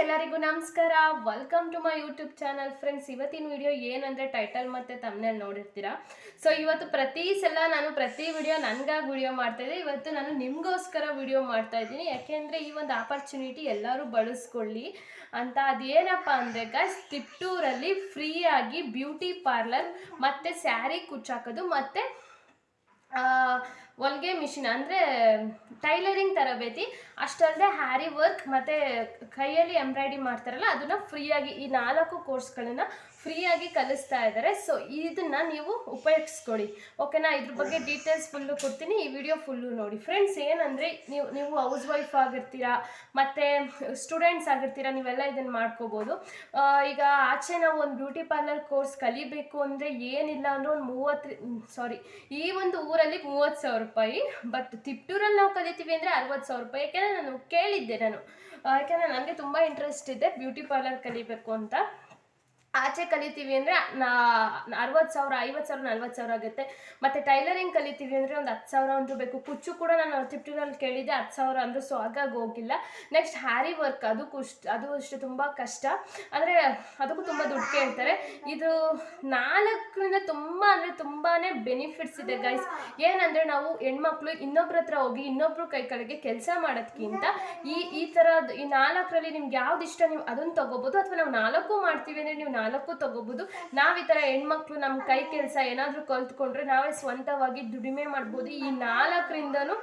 ಎಲ್ಲರಿಗೂ ನಮಸ್ಕಾರ. Welcome to my YouTube channel friends ಇವತ್ತಿನ ವಿಡಿಯೋ ಏನಂದರೆ ಟೈಟಲ್ ಮತ್ತು ತಮ್ಮನೇಲಿ ನೋಡಿರ್ತೀರಾ? ಸೊ ಇವತ್ತು ಪ್ರತಿ ಸಲ ನಾನು ಪ್ರತಿ ವಿಡಿಯೋ ನನಗಾಗಿ ವಿಡಿಯೋ ಮಾಡ್ತಾ ಇದ್ದೆ ಇವತ್ತು ನಾನು ನಿಮಗೋಸ್ಕರ ವಿಡಿಯೋ ಮಾಡ್ತಾ ಇದ್ದೀನಿ. ಯಾಕೆಂದರೆ ಈ ಒಂದು ಆಪರ್ಚುನಿಟಿ ಎಲ್ಲರೂ ಬಳಸ್ಕೊಳ್ಳಿ ಅಂತ. ಅದೇನಪ್ಪ ಅಂದರೆ ಗಸ್ ತಿಪ್ಟೂರಲ್ಲಿ ಫ್ರೀಯಾಗಿ ಬ್ಯೂಟಿ ಪಾರ್ಲರ್ ಮತ್ತು ಸ್ಯಾರಿ ಕುಚ್ಚಾಕೋದು ಮತ್ತು ಹೊಲ್ಗೆ ಮಿಷಿನ್ ಅಂದರೆ ಟೈಲರಿಂಗ್ ತರಬೇತಿ. ಅಷ್ಟಲ್ಲದೆ ಹ್ಯಾರಿ ವರ್ಕ್ ಮತ್ತು ಕೈಯಲ್ಲಿ ಎಂಬ್ರಾಯ್ಡಿ ಮಾಡ್ತಾರಲ್ಲ, ಅದನ್ನು ಫ್ರೀಯಾಗಿ ಈ ನಾಲ್ಕು ಕೋರ್ಸ್ಗಳನ್ನು ಫ್ರೀಯಾಗಿ ಕಲಿಸ್ತಾ ಇದ್ದಾರೆ. ಸೊ ಇದನ್ನು ನೀವು ಉಪಯೋಗಿಸ್ಕೊಳ್ಳಿ. ಓಕೆನಾ ಇದ್ರ ಬಗ್ಗೆ ಡೀಟೇಲ್ಸ್ ಫುಲ್ಲು ಕೊಡ್ತೀನಿ. ಈ ವಿಡಿಯೋ ಫುಲ್ಲು ನೋಡಿ. ಫ್ರೆಂಡ್ಸ್ ಏನಂದರೆ ನೀವು ನೀವು ಹೌಸ್ ವೈಫ್ ಆಗಿರ್ತೀರಾ, ಮತ್ತು ಸ್ಟೂಡೆಂಟ್ಸ್ ಆಗಿರ್ತೀರಾ, ನೀವೆಲ್ಲ ಇದನ್ನು ಮಾಡ್ಕೋಬೋದು. ಈಗ ಆಚೆ ನಾವು ಒಂದು ಬ್ಯೂಟಿ ಪಾರ್ಲರ್ ಕೋರ್ಸ್ ಕಲಿಬೇಕು ಅಂದರೆ ಏನಿಲ್ಲ ಅಂದರೆ ಒಂದು ಮೂವತ್ತು ಸಾರಿ ಈ ಒಂದು ಊರಲ್ಲಿ ಮೂವತ್ತು ಸಾವಿರ ರೂಪಾಯಿ ಬಟ್ ತಿಪ್ಟೂರಲ್ಲಿ ನಾವು ಕಲಿತೀವಿ ಅಂದರೆ ಅರವತ್ತು ಸಾವಿರ ರೂಪಾಯಿ. ಯಾಕೆಂದರೆ ನಾನು ಕೇಳಿದ್ದೆ ನಾನು. ಯಾಕೆಂದರೆ ನನಗೆ ತುಂಬ ಇಂಟ್ರೆಸ್ಟ್ ಇದೆ ಬ್ಯೂಟಿ ಪಾರ್ಲರ್ ಕಲಿಬೇಕು ಅಂತ. ಆಚೆ ಕಲಿತೀವಿ ಅಂದರೆ ನಾ ಅರವತ್ತು ಸಾವಿರ, ಐವತ್ತು ಸಾವಿರ, ನಲ್ವತ್ತು ಸಾವಿರ ಆಗುತ್ತೆ. ಮತ್ತು ಟೈಲರಿಂಗ್ ಕಲಿತೀವಿ ಅಂದರೆ ಒಂದು ಹತ್ತು ಸಾವಿರ ಅಂದರೂ ಬೇಕು. ಕುಚ್ಚು ಕೂಡ ನಾನು ತಿಪ್ಟಿನಲ್ಲಿ ಕೇಳಿದ್ದೆ, ಹತ್ತು ಸಾವಿರ ಅಂದರೂ ಸೊ ಹಾಗಾಗಿ ಹೋಗಿಲ್ಲ. ನೆಕ್ಸ್ಟ್ ಹ್ಯಾರಿ ವರ್ಕ್ ಅದಕ್ಕೂ ಅಷ್ಟು ಅದು ಅಷ್ಟು ತುಂಬ ಕಷ್ಟ. ಅಂದರೆ ಅದಕ್ಕೂ ತುಂಬ ದುಡ್ಡು ಕೇಳ್ತಾರೆ. ಇದು ನಾಲ್ಕರಿಂದ ತುಂಬ ಅಂದರೆ ತುಂಬಾ ಬೆನಿಫಿಟ್ಸ್ ಇದೆ ಗೈಸ್ ಏನಂದರೆ ನಾವು ಹೆಣ್ಮಕ್ಳು ಇನ್ನೊಬ್ರ ಹತ್ರ ಹೋಗಿ ಇನ್ನೊಬ್ರು ಕೈ ಕೆಳಗೆ ಕೆಲಸ ಮಾಡೋದಕ್ಕಿಂತ ಈ ಈ ಥರದ್ದು ಈ ನಾಲ್ಕರಲ್ಲಿ ನಿಮ್ಗೆ ಯಾವ್ದು ಇಷ್ಟ ನೀವು ಅದನ್ನು ತಗೋಬೋದು, ಅಥವಾ ನಾವು ನಾಲ್ಕು ಮಾಡ್ತೀವಿ ಅಂದರೆ ನೀವು ನಾಲ್ಕು ತಗೋಬೋದು. ನಾವ್ ಈ ತರ ಹೆಣ್ಮಕ್ಳು ನಮ್ ಕೈ ಕೆಲಸ ಏನಾದರೂ ಕಲ್ತ್ಕೊಂಡ್ರೆ ನಾವೇ ಸ್ವಂತವಾಗಿ ದುಡಿಮೆ ಮಾಡ್ಬೋದು. ಈ ನಾಲ್ಕರಿಂದನೂ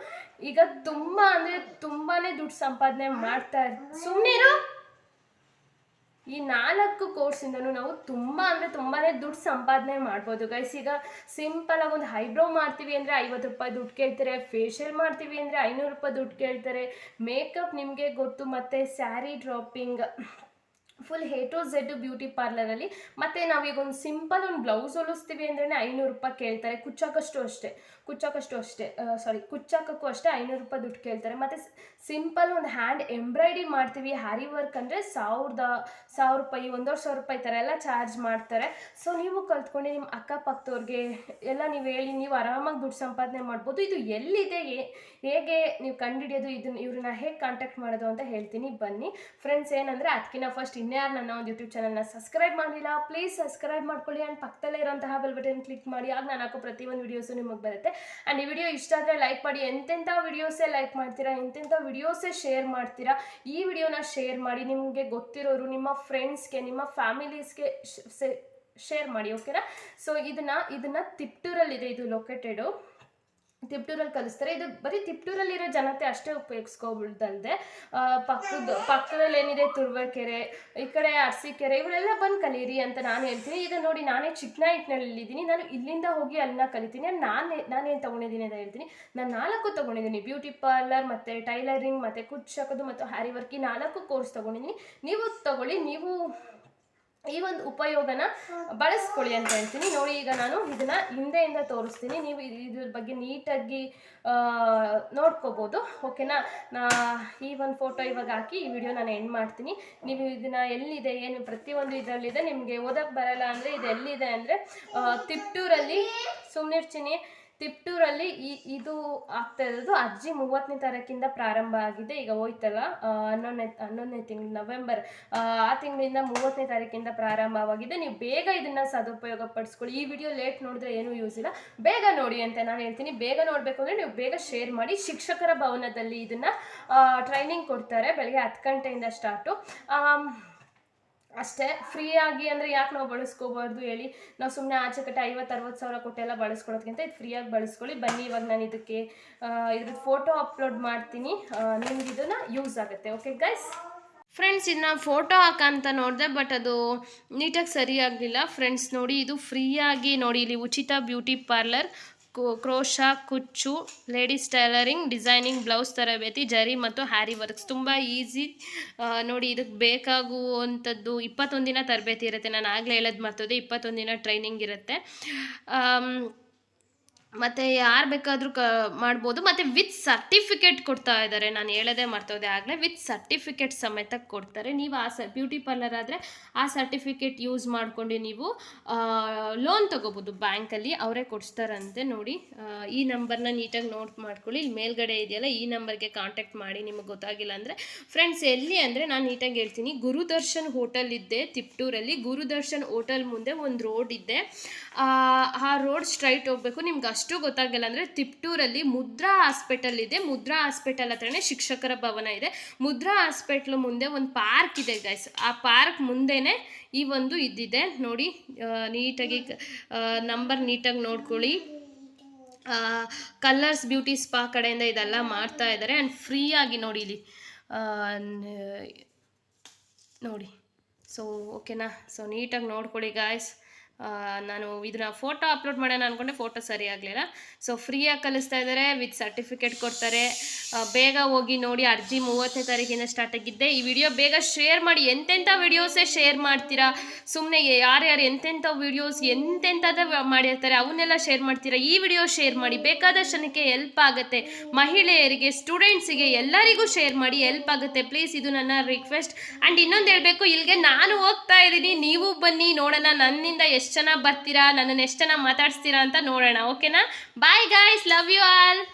ಈಗ ತುಂಬಾ ಅಂದ್ರೆ ತುಂಬಾನೇ ದುಡ್ಡು ಸಂಪಾದನೆ ಮಾಡ್ತಾ ಇರ್ತೀವಿ ಈ ನಾಲ್ಕು ಕೋರ್ಸಿಂದನೂ ನಾವು ತುಂಬಾ ಅಂದ್ರೆ ತುಂಬಾನೇ ದುಡ್ಡು ಸಂಪಾದನೆ ಮಾಡ್ಬೋದು. ಗೈಸ್ ಈಗ ಸಿಂಪಲ್ ಆಗಿ ಒಂದು ಐಬ್ರೋ ಮಾಡ್ತೀವಿ ಅಂದ್ರೆ ಐವತ್ತು ರೂಪಾಯಿ ದುಡ್ಡು ಕೇಳ್ತಾರೆ ಫೇಶಿಯಲ್ ಮಾಡ್ತೀವಿ ಅಂದ್ರೆ ಐನೂರು ರೂಪಾಯಿ ದುಡ್ಡು ಕೇಳ್ತಾರೆ. ಮೇಕಪ್ ನಿಮಗೆ ಗೊತ್ತು, ಮತ್ತೆ sari draping. Full A to Z beauty ಪಾರ್ಲರಲ್ಲಿ ಮತ್ತು ನಾವೀಗ ಒಂದು ಸಿಂಪಲ್ ಒಂದು ಬ್ಲೌಸ್ ಹೊಲಿಸ್ತೀವಿ ಅಂದ್ರೆ ಐನೂರು ರೂಪಾಯಿ ಕೇಳ್ತಾರೆ. ಕುಚ್ಚಾಕಷ್ಟು ಅಷ್ಟೇ. ಕುಚ್ಚಾಕಷ್ಟು ಅಷ್ಟೇ. ಸಾರಿ ಕುಚ್ಚಾಕಕ್ಕೂ ಅಷ್ಟೇ ಐನೂರು ರೂಪಾಯಿ ದುಡ್ಡು ಕೇಳ್ತಾರೆ. ಮತ್ತು ಸಿಂಪಲ್ ಒಂದು ಹ್ಯಾಂಡ್ ಎಂಬ್ರಾಯ್ಡಿ ಮಾಡ್ತೀವಿ. ಹ್ಯಾರಿ ವರ್ಕ್ ಅಂದರೆ ಸಾವಿರದ, ಸಾವಿರ ರೂಪಾಯಿ, ಒಂದೂವರೆ ಸಾವಿರ ರೂಪಾಯಿ ಥರ ಎಲ್ಲ ಚಾರ್ಜ್ ಮಾಡ್ತಾರೆ. ಸೊ ನೀವು ಕಲ್ತ್ಕೊಂಡು ನಿಮ್ಮ ಅಕ್ಕಪಕ್ಕದವ್ರಿಗೆ ಎಲ್ಲ ನೀವು ಹೇಳಿ, ನೀವು ಆರಾಮಾಗಿ ದುಡ್ಡು ಸಂಪಾದನೆ ಮಾಡ್ಬೋದು. ಇದು ಎಲ್ಲಿದೆ? ಹೇಗೆ ನೀವು ಕಂಡುಹಿಡಿಯೋದು? ಇದನ್ನ ಇವ್ರನ್ನ ಹೇಗೆ ಕಾಂಟ್ಯಾಕ್ಟ್ ಮಾಡೋದು ಅಂತ ಹೇಳ್ತೀನಿ. ಬನ್ನಿ. ಫ್ರೆಂಡ್ಸ್ ಏನಂದರೆ ಅದಕ್ಕಿಂತ ಫಸ್ಟ್ ಇನ್ಯಾರು ನನ್ನ ಒಂದು ಯೂಟ್ಯೂಬ್ ಚಾನಲ್ನ ಸಬ್ಸ್ಕ್ರೈಬ್ ಮಾಡಿಲ್ಲ ಪ್ಲೀಸ್ ಸಬ್ಸ್ಕ್ರೈಬ್ ಮಾಡ್ಕೊಳ್ಳಿ. ಆ್ಯಂಡ್ ಪಕ್ಕದಲ್ಲೇ ಇರೋಂತಹ ಬೆಲ್ ಬಟನ್ ಕ್ಲಿಕ್ ಮಾಡಿ. ಆಗ ನಾನು ಹಾಕೋ ಪ್ರತಿಯೊಂದು ವೀಡಿಯೋಸು ನಿಮಗೆ ಬರುತ್ತೆ. ಆ್ಯಂಡ್ ಈ ವಿಡಿಯೋ ಇಷ್ಟ ಆದರೆ ಲೈಕ್ ಮಾಡಿ. ಎಂತೆಂಥ ವೀಡಿಯೋಸೇ ಲೈಕ್ ಮಾಡ್ತೀರಾ, ಎಂತೆಂಥ ವೀಡಿಯೋಸೇ ಶೇರ್ ಮಾಡ್ತೀರಾ, ಈ ವಿಡಿಯೋನ ಶೇರ್ ಮಾಡಿ. ನಿಮಗೆ ಗೊತ್ತಿರೋರು, ನಿಮ್ಮ ಫ್ರೆಂಡ್ಸ್ಗೆ ನಿಮ್ಮ ಫ್ಯಾಮಿಲೀಸ್ಗೆ ಶೇರ್ ಮಾಡಿ ಓಕೆನಾ ಸೊ ಇದನ್ನ ಇದನ್ನ ತಿಪ್ಟೂರಲ್ಲಿದೆ ಇದು ಲೊಕೇಟೆಡು ತಿಪ್ಟೂರಲ್ಲಿ ಕಲಿಸ್ತಾರೆ. ಇದು ಬರೀ ತಿಪ್ಟೂರಲ್ಲಿರೋ ಜನತೆ ಅಷ್ಟೇ ಉಪಯೋಗಿಸ್ಕೊಬಿಡ್ದಲ್ದೆ ಪಕ್ಕದ ಪಕ್ಕದಲ್ಲಿ ಏನಿದೆ ತುರ್ವಕೆರೆ, ಈ ಕಡೆ ಅರಸೀಕೆರೆ, ಇವರೆಲ್ಲ ಬಂದು ಕಲೀರಿ ಅಂತ ನಾನು ಹೇಳ್ತೀನಿ. ಈಗ ನೋಡಿ ನಾನೇ ಚಿಕ್ಕನಾಯಿಟ್ನಲ್ಲಿದ್ದೀನಿ ನಾನು ಇಲ್ಲಿಂದ ಹೋಗಿ ಅಲ್ಲಿನ ಕಲಿತೀನಿ. ನಾನೇ ನಾನೇನು ತೊಗೊಂಡಿದ್ದೀನಿ ಅಂತ ಹೇಳ್ತೀನಿ. ನಾನು ನಾಲ್ಕು ತೊಗೊಂಡಿದ್ದೀನಿ. ಬ್ಯೂಟಿ ಪಾರ್ಲರ್ ಮತ್ತು ಟೈಲರಿಂಗ್ ಮತ್ತು ಕುಚ್ಚಕೋದು ಮತ್ತು ಹ್ಯಾರಿ ವರ್ಕ್ ನಾಲ್ಕು ಕೋರ್ಸ್ ತೊಗೊಂಡಿದ್ದೀನಿ. ನೀವು ತಗೊಳ್ಳಿ, ನೀವು ಈ ಒಂದು ಉಪಯೋಗನ ಬಳಸ್ಕೊಳ್ಳಿ ಅಂತ ಹೇಳ್ತೀನಿ. ನೋಡಿ, ಈಗ ನಾನು ಇದನ್ನ ಹಿಂದೆಯಿಂದ ತೋರಿಸ್ತೀನಿ. ನೀವು ಇದ್- ಇದ್ರ ಬಗ್ಗೆ ನೀಟಾಗಿ ನೋಡ್ಕೋಬೋದು. ಓಕೆನಾ ನಾ? ಈ ಒಂದು ಫೋಟೋ ಇವಾಗ ಹಾಕಿ ಈ ವಿಡಿಯೋ ನಾನು ಎಂಡ್ ಮಾಡ್ತೀನಿ. ನೀವು ಇದನ್ನ ಎಲ್ಲಿದೆ, ಏನು ಪ್ರತಿಯೊಂದು ಇದರಲ್ಲಿದೆ ನಿಮಗೆ ಓದಕ್ಕೆ ಬರಲ್ಲ ಅಂದರೆ ಇದು ಎಲ್ಲಿದೆ ಅಂದರೆ ತಿಪ್ಟೂರಲ್ಲಿ ಸುಮ್ಮನಿರ್ತೀನಿ ತಿಪ್ಟೂರಲ್ಲಿ ಈ ಇದು ಆಗ್ತಾ ಇರೋದು. ಅಜ್ಜಿ ಮೂವತ್ತನೇ ತಾರೀಕಿಂದ ಪ್ರಾರಂಭ ಆಗಿದೆ. ಈಗ ಹೋಯ್ತಲ್ಲ? ಹನ್ನೊಂದನೇ ಹನ್ನೊಂದನೇ ತಿಂಗಳು ನವೆಂಬರ್, ಆ ತಿಂಗಳಿಂದ ಮೂವತ್ತನೇ ತಾರೀಕಿಂದ ಪ್ರಾರಂಭವಾಗಿದೆ. ನೀವು ಬೇಗ ಇದನ್ನ ಸದುಪಯೋಗ ಪಡಿಸ್ಕೊಳ್ಳಿ. ಈ ವಿಡಿಯೋ ಲೇಟ್ ನೋಡಿದ್ರೆ ಏನೂ ಯೂಸ್ ಇಲ್ಲ. ಬೇಗ ನೋಡಿ ಅಂತ ನಾನು ಹೇಳ್ತೀನಿ. ಬೇಗ ನೋಡಬೇಕು ಅಂದರೆ ನೀವು ಬೇಗ ಶೇರ್ ಮಾಡಿ. ಶಿಕ್ಷಕರ ಭವನದಲ್ಲಿ ಇದನ್ನ ಟ್ರೈನಿಂಗ್ ಕೊಡ್ತಾರೆ. ಬೆಳಗ್ಗೆ ಹತ್ತು ಗಂಟೆಯಿಂದ ಸ್ಟಾರ್ಟು. ಅಷ್ಟೇ ಫ್ರೀಯಾಗಿ ಅಂದರೆ ಯಾಕೆ ನಾವು ಬಳಸ್ಕೋಬಾರ್ದು ಹೇಳಿ? ನಾವು ಸುಮ್ಮನೆ ಆಚೆ ಕಟ್ಟೆ ಐವತ್ತು, ಅರವತ್ತು ಸಾವಿರ ಕೊಟ್ಟೆಲ್ಲ ಬಳಸ್ಕೊಳೋದ್ಕಿಂತ ಇದು ಫ್ರೀಯಾಗಿ ಬಳಸ್ಕೊಳ್ಳಿ. ಬನ್ನಿ ಇವಾಗ ನಾನು ಇದಕ್ಕೆ ಇದ್ರದ್ದು ಫೋಟೋ ಅಪ್ಲೋಡ್ ಮಾಡ್ತೀನಿ. ನಿಮ್ಗೆ ಇದನ್ನು ಯೂಸ್ ಆಗುತ್ತೆ. ಓಕೆ ಗೈಸ್ ಫ್ರೆಂಡ್ಸ್ ಇದನ್ನ ಫೋಟೋ ಹಾಕಂತ ನೋಡಿದೆ ಬಟ್ ಅದು ನೀಟಾಗಿ ಸರಿಯಾಗಲಿಲ್ಲ ಫ್ರೆಂಡ್ಸ್ ನೋಡಿ, ಇದು ಫ್ರೀಯಾಗಿ ನೋಡಿ, ಇಲ್ಲಿ ಉಚಿತ ಬ್ಯೂಟಿ ಪಾರ್ಲರ್ ಕ್ರೋಶ, ಕುಚ್ಚು, ಲೇಡೀಸ್ ಟೈಲರಿಂಗ್, ಡಿಸೈನಿಂಗ್, ಬ್ಲೌಸ್ ತರಬೇತಿ, ಜರಿ ಮತ್ತು ಹ್ಯಾರಿ ವರ್ಕ್ಸ್. ತುಂಬ ಈಸಿ. ನೋಡಿ ಇದಕ್ಕೆ ಬೇಕಾಗುವಂಥದ್ದು ಇಪ್ಪತ್ತೊಂದು ದಿನ ತರಬೇತಿ ಇರುತ್ತೆ. ನಾನು ಆಗಲೇ ಹೇಳೋದು ಮರ್ತದೆ. ಇಪ್ಪತ್ತೊಂದು ದಿನ ಟ್ರೈನಿಂಗ್ ಇರುತ್ತೆ. ಮತ್ತು ಯಾರು ಬೇಕಾದರೂ ಕ ಮಾಡ್ಬೋದು. ಮತ್ತು ವಿತ್ ಸರ್ಟಿಫಿಕೇಟ್ ಕೊಡ್ತಾ ಇದ್ದಾರೆ. ನಾನು ಹೇಳೋದೇ ಮರ್ತೋದೆ ಆಗಲೇ. ವಿತ್ ಸರ್ಟಿಫಿಕೇಟ್ ಸಮೇತ ಕೊಡ್ತಾರೆ. ನೀವು ಆ ಸ ಬ್ಯೂಟಿ ಪಾರ್ಲರ್ ಆದರೆ ಆ ಸರ್ಟಿಫಿಕೇಟ್ ಯೂಸ್ ಮಾಡ್ಕೊಂಡು ನೀವು ಲೋನ್ ತೊಗೋಬೋದು ಬ್ಯಾಂಕಲ್ಲಿ ಅವರೇ ಕೊಡಿಸ್ತಾರಂತೆ ನೋಡಿ. ಈ ನಂಬರ್ನ ನೀಟಾಗಿ ನೋಟ್ ಮಾಡ್ಕೊಳ್ಳಿ. ಇಲ್ಲಿ ಮೇಲ್ಗಡೆ ಇದೆಯಲ್ಲ ಈ ನಂಬರ್ಗೆ ಕಾಂಟ್ಯಾಕ್ಟ್ ಮಾಡಿ. ನಿಮಗೆ ಗೊತ್ತಾಗಿಲ್ಲ ಅಂದರೆ ಫ್ರೆಂಡ್ಸ್ ಎಲ್ಲಿ ಅಂದರೆ ನಾನು ನೀಟಾಗಿ ಹೇಳ್ತೀನಿ. ಗುರುದರ್ಶನ್ ಹೋಟೆಲ್ ಇದ್ದೆ ತಿಪ್ಟೂರಲ್ಲಿ. ಗುರುದರ್ಶನ್ ಹೋಟೆಲ್ ಮುಂದೆ ಒಂದು ರೋಡ್ ಇದೆ ಆ, ಆ ರೋಡ್ ಸ್ಟ್ರೈಟ್ ಹೋಗಬೇಕು. ನಿಮ್ಗೆ ಗೊತ್ತಾಗಿಲ್ಲ ಅಂದರೆ ತಿಪ್ಟೂರಲ್ಲಿ ಮುದ್ರಾ ಹಾಸ್ಪಿಟಲ್ ಇದೆ. ಮುದ್ರಾ ಹಾಸ್ಪಿಟಲ್ ಹತ್ರನೇ ಶಿಕ್ಷಕರ ಭವನ ಇದೆ. ಮುದ್ರಾ ಹಾಸ್ಪಿಟ್ಲ್ ಮುಂದೆ ಒಂದು ಪಾರ್ಕ್ ಇದೆ ಗೈಸ್ ಆ ಪಾರ್ಕ್ ಮುಂದೆನೇ ಈ ಒಂದು ಇದ್ದಿದೆ ನೋಡಿ ನೀಟಾಗಿ ನಂಬರ್ ನೀಟಾಗಿ ನೋಡ್ಕೊಳ್ಳಿ. ಕಲರ್ಸ್ ಬ್ಯೂಟಿ ಸ್ಪಾ ಕಡೆಯಿಂದ ಇದೆಲ್ಲ ಮಾಡ್ತಾ ಇದ್ದಾರೆ. ಆ್ಯಂಡ್ ಫ್ರೀಯಾಗಿ ನೋಡಿ ಇಲ್ಲಿ. ನೋಡಿ. ಸೊ ಓಕೆನಾ ಸೊ ನೀಟಾಗಿ ನೋಡ್ಕೊಳ್ಳಿ ಗಾಯ್ಸ್ ನಾನು ಇದನ್ನ ಫೋಟೋ ಅಪ್ಲೋಡ್ ಮಾಡೋಣ ಅಂದ್ಕೊಂಡೆ ಫೋಟೋ ಸರಿ ಆಗಲಿಲ್ಲ. ಸೊ ಫ್ರೀಯಾಗಿ ಕಲಿಸ್ತಾ ಇದ್ದಾರೆ ವಿತ್ ಸರ್ಟಿಫಿಕೇಟ್ ಕೊಡ್ತಾರೆ. ಬೇಗ ಹೋಗಿ ನೋಡಿ, ಅರ್ಜಿ ಮೂವತ್ತನೇ ತಾರೀಕಿಂದ ಸ್ಟಾರ್ಟ್ ಆಗಿದ್ದೆ. ಈ ವಿಡಿಯೋ ಬೇಗ ಶೇರ್ ಮಾಡಿ ಎಂತೆಂಥ ವಿಡಿಯೋಸೇ ಶೇರ್ ಮಾಡ್ತೀರಾ? ಸುಮ್ಮನೆ ಯಾರ್ಯಾರು ಎಂತೆಂಥ ವಿಡಿಯೋಸ್ ಎಂತೆಂಥದ್ದೇ ಮಾಡಿರ್ತಾರೆ, ಅವನ್ನೆಲ್ಲ ಶೇರ್ ಮಾಡ್ತೀರಾ? ಈ ವಿಡಿಯೋ ಶೇರ್ ಮಾಡಿ ಬೇಕಾದಷ್ಟನಕ್ಕೆ ಎಲ್ಪ್ ಆಗುತ್ತೆ. ಮಹಿಳೆಯರಿಗೆ ಸ್ಟೂಡೆಂಟ್ಸಿಗೆ ಎಲ್ಲರಿಗೂ ಶೇರ್ ಮಾಡಿ ಹೆಲ್ಪ್ ಆಗುತ್ತೆ. ಪ್ಲೀಸ್ ಇದು ನನ್ನ ರಿಕ್ವೆಸ್ಟ್ ಆ್ಯಂಡ್ ಇನ್ನೊಂದು ಹೇಳಬೇಕು, ಇಲ್ಲಿಗೆ ನಾನು ಹೋಗ್ತಾ ಇದ್ದೀನಿ. ನೀವು ಬನ್ನಿ, ನೋಡೋಣ. ನನ್ನಿಂದ ಎಷ್ಟು ಚೆನ್ನಾಗಿ ಬರ್ತೀರಾ? ನನ್ನನ್ನು ಎಷ್ಟು ಜನ ಮಾತಾಡಿಸ್ತೀರಾ ಅಂತ ನೋಡೋಣ ಓಕೆನಾ? Bye guys love you all